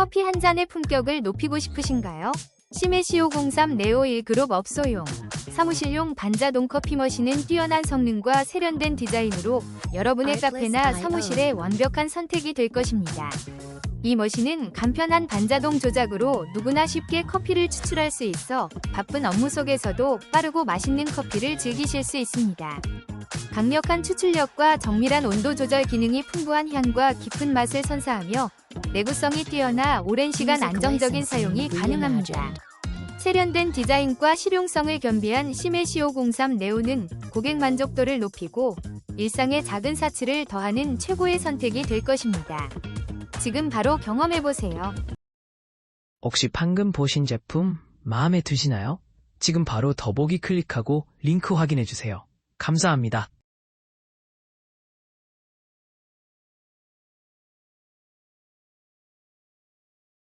커피 한 잔의 품격을 높이고 싶으신가요? 시메시오03 네오 1그룹 업소용 사무실용 반자동 커피 머신은 뛰어난 성능과 세련된 디자인으로 여러분의 카페나 사무실의 완벽한 선택이 될 것입니다. 이 머신은 간편한 반자동 조작으로 누구나 쉽게 커피를 추출할 수 있어 바쁜 업무 속에서도 빠르고 맛있는 커피를 즐기실 수 있습니다. 강력한 추출력과 정밀한 온도 조절 기능이 풍부한 향과 깊은 맛을 선사하며 내구성이 뛰어나 오랜 시간 안정적인 사용이 가능합니다. 세련된 디자인과 실용성을 겸비한 시메시오 03 네오는 고객 만족도를 높이고 일상의 작은 사치를 더하는 최고의 선택이 될 것입니다. 지금 바로 경험해보세요. 혹시 방금 보신 제품 마음에 드시나요? 지금 바로 더보기 클릭하고 링크 확인해주세요. 감사합니다.